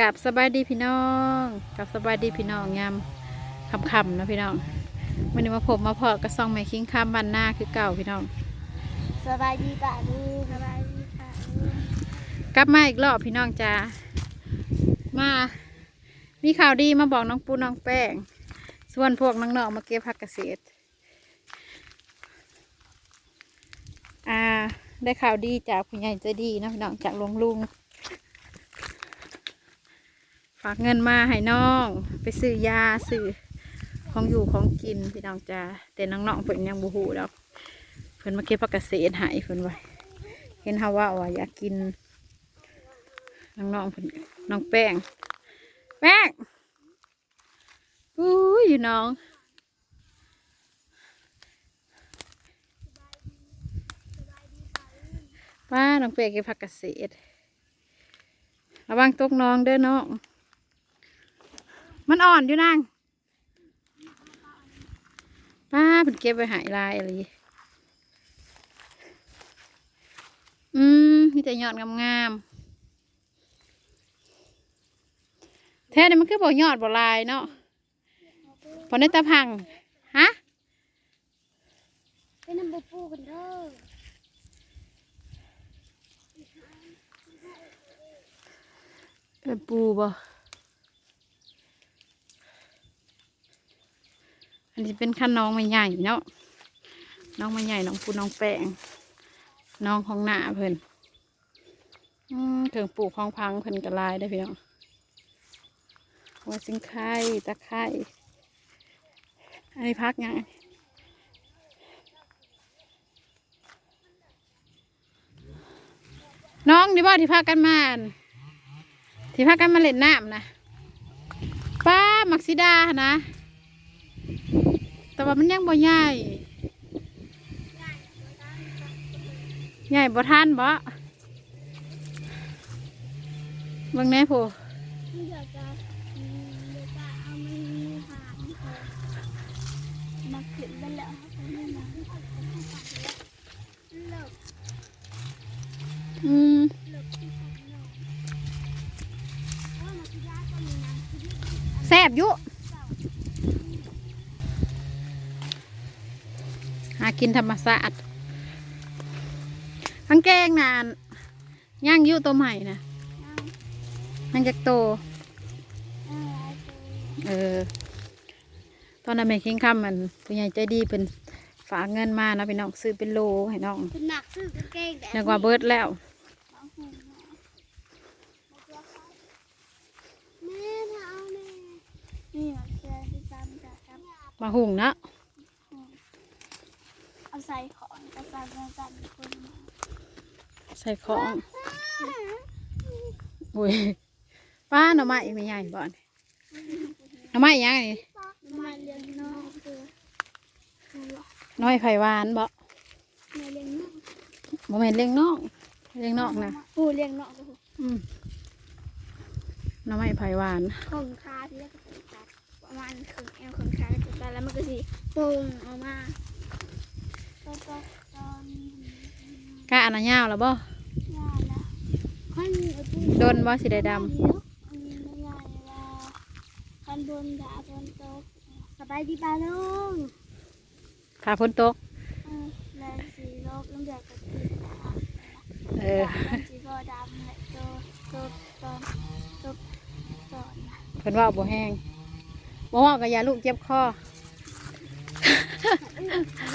กับสบายดีพี่น้องกับสบายดีพี่น้องยามคำๆนะพี่น้องวันนี้มาผมมาพอกับซองแม่คิงคำบันหน้าคือเก่าพี่น้องสบายดีป่ะลูกสบายดีป่ะลูกกลับมาอีกรอบพี่น้องจ้ามา มีข่าวดีมาบอกน้องปูน้องแป้ง ส่วนพวกน้องๆมาเก็บผักเกษตรอ่าได้ข่าวดีจากผู้ใหญ่ใจดีนะพี่น้องจากหลวงลุง ฝากเงินมาให้น้อง ไปซื้อยาซื้อของอยู่ของกินพี่น้องจ้าแต่น้องๆเพิ่นยังบูฮูแล้วเพิ่นมาเก็บผักเกษตรให้เพิ่นไว้เห็นฮาว่าว่าอยากกินน้องๆเพิ่นน้องแป้งแป้งอู้อยู่น้องป้าน้องเป้งเก็บผักเกษตรระวังตกน้องเด้อน้อง มันอ่อนอยู่นางป้าเพิ่นเก็บไว้หายลายอะไรอืมมีแต่ยอดงามๆแท้นี่มันคือบ่ยอดบ่ลายเนาะพอในตาพัง ฮะเป็นน้ำบูปูกันเด้อเออปูบ่ อันนี้เป็นขั้นน้องไม่ใหญ่เนาะน้องไม่ใหญ่น้องปูน้องแป้งน้องของหน้าเพิ่นถึงปลูกของพังเพิ่นกระลายได้พี่น้องหัวสิงไข่ตะไคร้อันนี้พักยังน้องนี่บ่ที่พากันมานที่พากันมาเล่นน้ำนะป้ามักซิดานะ แต่ว่ามันยังบ่ใหญ่ใหญ่บ่ทันบ่เบิ่งแหน่ผู้เดี๋ยวจะอืมเดี๋ยวจะเอามันมีหางมาขึ้นไปแล้วเอาไปนะเลิกอืมเลิกที่ของน้องโอ้ยมาที่ยาก็มีน้ำที่นี่ แซ่บอยู่ หากินธรรมศาสตร์ทั้งแกงนานย่างอยู่ตัวใหม่นะน้ำมันจะโตเออไอ้ตัวเออ ตอนนั้นแม่คิงคำมันผู้ใหญ่ใจดีเป็นฝากเงินมานะพี่น้องซื้อเป็นโลให้น้องคุณหนักซื้อกางเกงแดดนึกว่าเบิดแล้วเอาหุ่นมาแม่ถ้าเอาแม่นี่มันเสื้อที่ซ้ำจะครับมาหุงเนาะ เอาใส่ของกระสับกระสับคนใส่ของโอ้ยป้าหน่อไม้ไม่ใหญ่บ่อนหน่อไม้ยังไงมาเลี้ยงน้องคือน้อยไผ่หวานบ่มาเลี้ยงน้องบ่แม่นเลี้ยงน้องเลี้ยงน้อกนะปูเลี้ยงน้องก็คืออืมหน่อไม้ไผ่หวานของคาที่เรียกขงคาประมาณครึ่งแอลของคาจะตาแล้วมันก็สิปรุงออกมา ตอนตอนตอนกะอันนั้นยาวแล้วบ่ยาละขั้นเอาปุ้งโดนบ่สิได้ดเดี๋ยวอันนี้ไม่ใหญ่ว่าขั้นบนดาบนโต๊ะสบายดีป่าลุงำถ้าฝนตกเออแรงสีโลกน้ำแดงกับสีดาเออแรงสีก็ดำเลยโตโตตอนโตตอนนะเพิ่นว่าบ่แห้งบ่ว่าก็อย่าลูกเจ็บคอ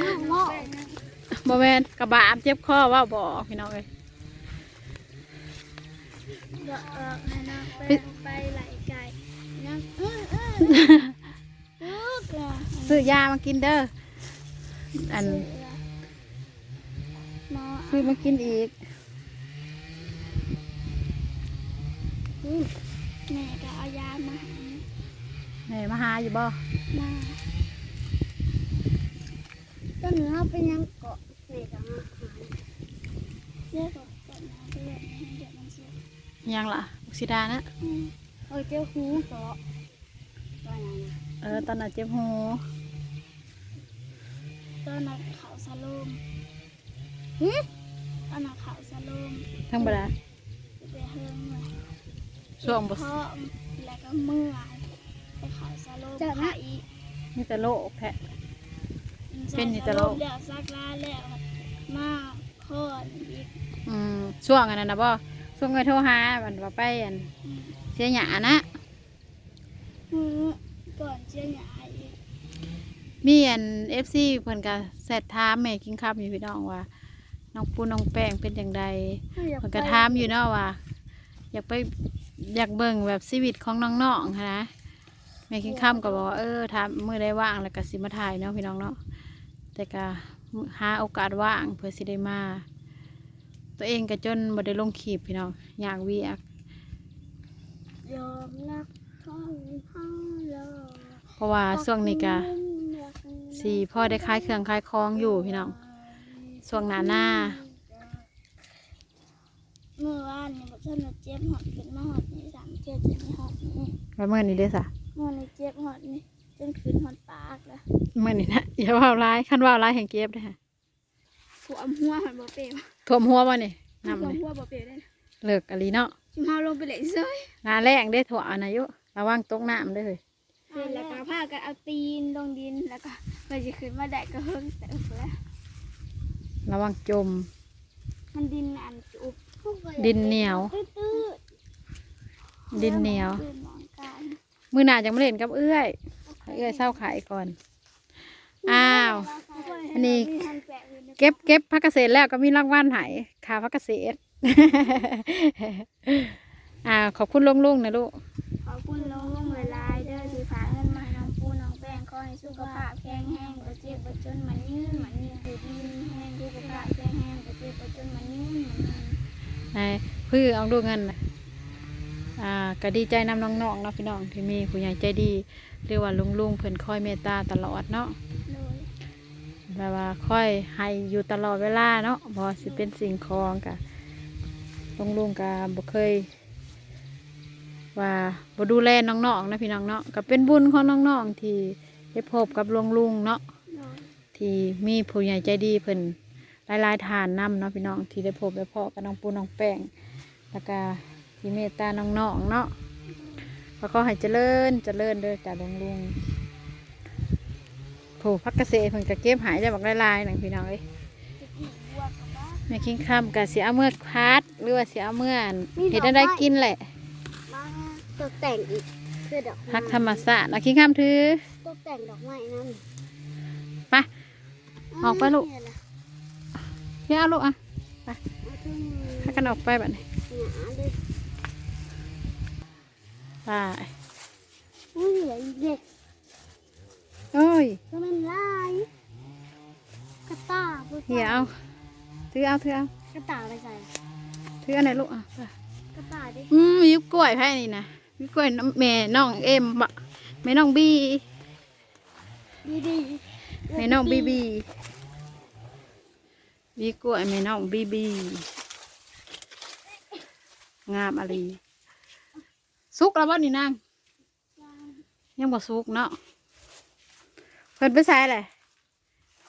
น้องงอก บ่แม่นกระบาดเจ็บคอว่าบ่พี่น้องเอ้ยเดอกออกให้น้องไปไปไหลไก่ยังเออเออลูกอะซื้อยามากินเด้ออันหมอซื้อมากินอีกแม่ก็เอายามาให้แหน่มาหาอยู่บ่มาต้นเนื้อเป็นยังเกาะ แม่ก็มาหาเรียกว่าต้นเนื้อไปเลยเดี๋ยวมันเสียยังล่ะบุกซิดานะอืมเออเจ้าหูเกาะว่าอย่างนั้นเออตอนนั้นเจ็บหูต้นนักเขาสะโลมหึต้นนักเขาสะโลมทั้งบ่ล่ะไปเฮิงเลยช่วงบ่เพราะแล้วก็เมื่อไปขายซาโลขายอีกมีแต่โลกแท้เป็นอยู่แต่โลกเดี๋ยวซักลาแล้ว มาคลอดอีกอืมช่วงอันนั้นนะบ่ช่วงเงยโทรหาวันว่าไปอันอืมเสียหยานะอืมก่อนเชียร์หยาอีกมีอันเอฟซีเพิ่นก็แซดถามแม่กินข้าวอยู่พี่น้องว่าน้องปูน้องแป้งเป็นจังใดเพิ่นก็ถามอยู่เนาะว่า อยากไปอยากเบิ่งแบบชีวิตของน้องๆหั้นนะแม่กินข้าวก็บอกว่าเออถามมื้อใดว่างแล้วก็สิมาถ่ายเนาะพี่น้องเนาะแต่ก็ หาโอกาสว่างเพื่อสิได้มา ตัวเองก็จนบ่ได้ลงคลิปพี่น้องอยากเวียกยอมรับท้องพ่อรอเพราะว่าช่วงนี้ก็สิพ่อได้ขายเครื่องขายของอยู่พี่น้องช่วงหน้าหน้าเมื่อวานนี่บอกฉันว่าเจ็บหอดขึ้นมาหอดนี่สามเจ็บจะไม่หอดนี่ไว้เมื่อนี้เด้อสะเมื่อนี่เจ็บหอดนี่จนขึ้นหอดปากแล้วเมื่อนี้นะอย่าว่าร้ายคันว่าร้ายแห่งเก็บเด้อฮะหัวหัวมันบ่เปรี้ยวท่วมหัวบ่นี่หัวน้ำเลยหัวบ่เปรี้ยวได้นะเลิกอะลีเนาะชิมเฮาลงไปเลยเซยหนาแรงได้อถั่วอันอายุระวังตกน้ำเด้อเฮ้ยแล้วก็พากันเอาตีนลงดินแล้วก็ไปจะขึ้นมาได้ก็เฮิงแต่แล้วระวังจม มันดินอันจุบดินเหนียว ตื้อดินเหนียว ขึ้นมองกัน มือหนาจังไม่เล่นกับเอื้อยให้เอื้อยเศร้าขายก่อน อ้าวอันนี้เก็บเก็บพักเกษตรแล้วก็มีรางวัลใหายขาพักเกษตรอ่าขอบคุณลุงๆนะลูกขอบคุณลุงเวลายเด้อที่ฝากเงินมาให้น้องปูน้องแป้งขอให้สุขภาพแข็งแรงบ่เจ็บบ่จนมันยืนมันยืนคือดีแห้งสุขภาพแข็งแรงบ่เจ็บบ่จนมันยืนมันยืนนายพื่อเอาดูเงินน่ะอ่าก็ดีใจนำน้องๆเนาะพี่น้องที่มีผู้ใหญ่ใจดี หรือว่าลุงลุงๆเพิ่นคอยเมตตาตลอดเนาะเลย แบบว่าคอยให้อยู่ตลอดเวลาเนาะบอสิเป็นสิ่งของกะลุงลุงกะบ่เคย ว่าบ่ดูแลน้องๆนะพี่น้องเนาะก็เป็นบุญของน้องๆที่ได้พบกับลุงลุงเนาะที่มีผู้ใหญ่ใจดีเพิ่นหลายๆทานนำเนาะพี่น้องที่ได้พบได้พอกับน้องปูน้องแป้งแล้วก็ที่เมตตาน้องๆเนาะแล้วก็ให้เจริญเจริญเด้อจากลุงลุง ผู้พักเกษตรเพิ่นก็เก็บหายได้บักหลายๆหนังพี่น้องเอ้ยจะกี่บวกกับว่าแม่คิงคำกับเสียเอาเมื่อพัดหรือว่าเสียเอาเมื่ออั่นเห็ดได้กินแหละมาตกแต่งอีกคือดอกพักธรรมศาสตร์เอาคิงคำถือตกแต่งดอกไม้นั่นไปออกไปลูกเดี๋ยวเอาลูกอะพากันออกไปแบบนี้ไปอุ้ยเหลืออีกเด็ก โอ้ยก็มันลายกระต่ายเหี่ยวเอาถือเอาถือเอากระต่ายไปใส่ถืออันไหนลูกอะไปกระต่ายดิอืมมีกล้วยไผ่นี่นะมีกล้วยน้ำแม่น้องเอ็มบะแม่น้องบีดีดีแม่น้องบีบีมีกล้วยแม่น้องบีบีงามอะไรสุกแล้วบ่นี่นางยังบ่สุกเนาะเพิ่นไปใส่แหละ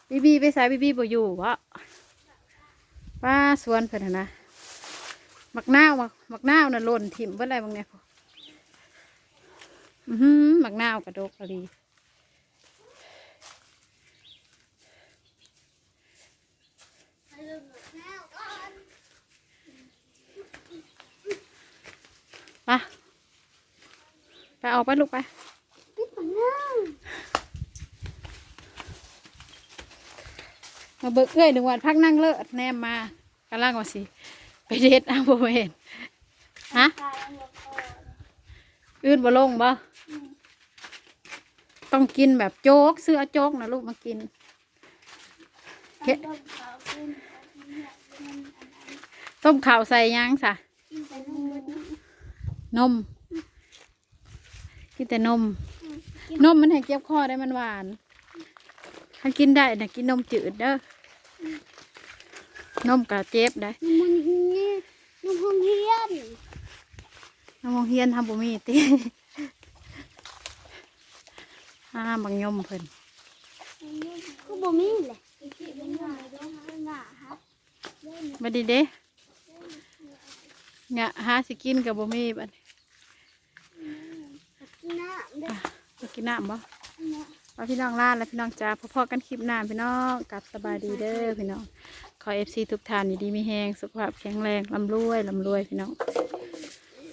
บีบีไปใส่บีบีบ่อยู่วะป้าสวนเพิ่นนะนะมักนาวมักมักนาวน่ะหล่นถิ่มเบิ่ออะไรบางเนี่ยพ่ออือหือมักนาวกระดกอะไรไปไปออกไปลูกไป ปิดมันแล้ว มาเบิกเอ้ยหนึ่งวันพักนั่งเลิศแนมมากำลังว่าสิ ไปเด็ดเอาบ่เห็นฮะอื่นบ่ลงบ่ต้องกินแบบโจ๊กซื้อโจ๊กนะลูกมากินเต้มข่าวใส่ยังสะนมนม กินแต่นม นมมันให้เจ็บคอได้มันหวานถ้ากินได้นะกินนมจืดเด้อ นมกะเจ็บได้มันนี่นมห้องเรียนนมโรงเฮียนทำบ่มีติห้ามบางยมเพิ่นก็บ่มีแหละเป็นหน้าเป็นหน้าฮะบัดดีเด้เนี่ยหาสิกินกับบ่มีบัดนี้อะไปกินน้ำบ่ว่าพี่น้องลาแล้วพี่น้องจ้าพอๆกันคลิปหน้าพี่น้องกลับสบายดีเด้อพี่น้อง ขอเอฟซีทุกท่านอยู่ดีมีแหงสุขภาพแข็งแรงลำรวยลำรวยพี่น้อง